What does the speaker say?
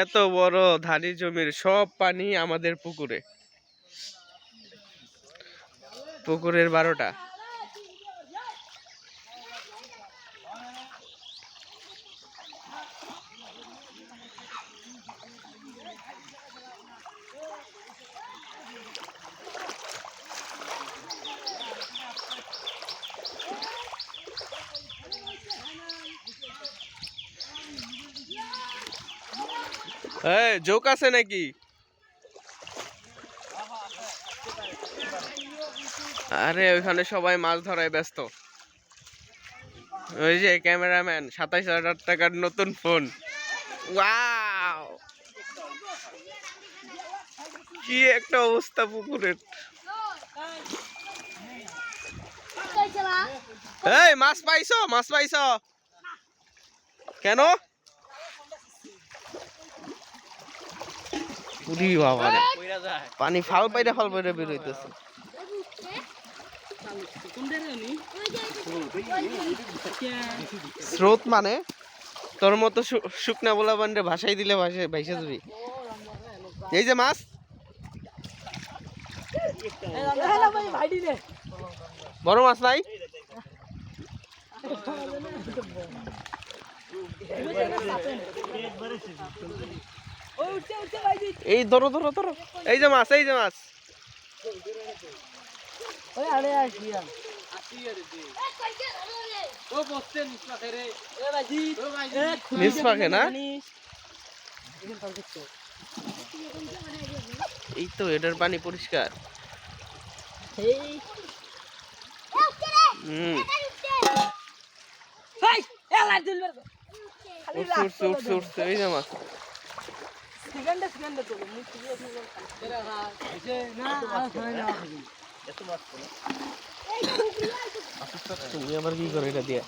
এত বড় ধানি জমির সব পানি আমাদের পুকুরে। পুকুরের বারোটা। এই জোক আছে নাকি? আরে, ওইখানে সবাই মাছ ধরায় ব্যস্ত। ওই যে ক্যামেরাম্যান, সাতাইশ হাজার টাকার নতুন ফোন। ওয়াও! কি একটা অবস্থা পুকুরের। এই, মাছ পাইছো মাছ পাইছো। কেন? উরি বাবা রে পানি ফাল পাইরে ফাল পাইরে বের হইতেছে। স্রোত মানে? তোর মতো শুকনা বলা বান্ডে ভাসাই দিলে ভাসে ভাইসে যাবি। এই যে মাছ। বড় মাছ নাই? এই ধরো ধরো ধরো এই যে মাছ এই যে মাছ এই তো এটার পানি পরিষ্কার হুম উঠছে উঠছে উঠছে উঠছে এই যে মাছ তুমি আবার কি করে এটা দিয়ে?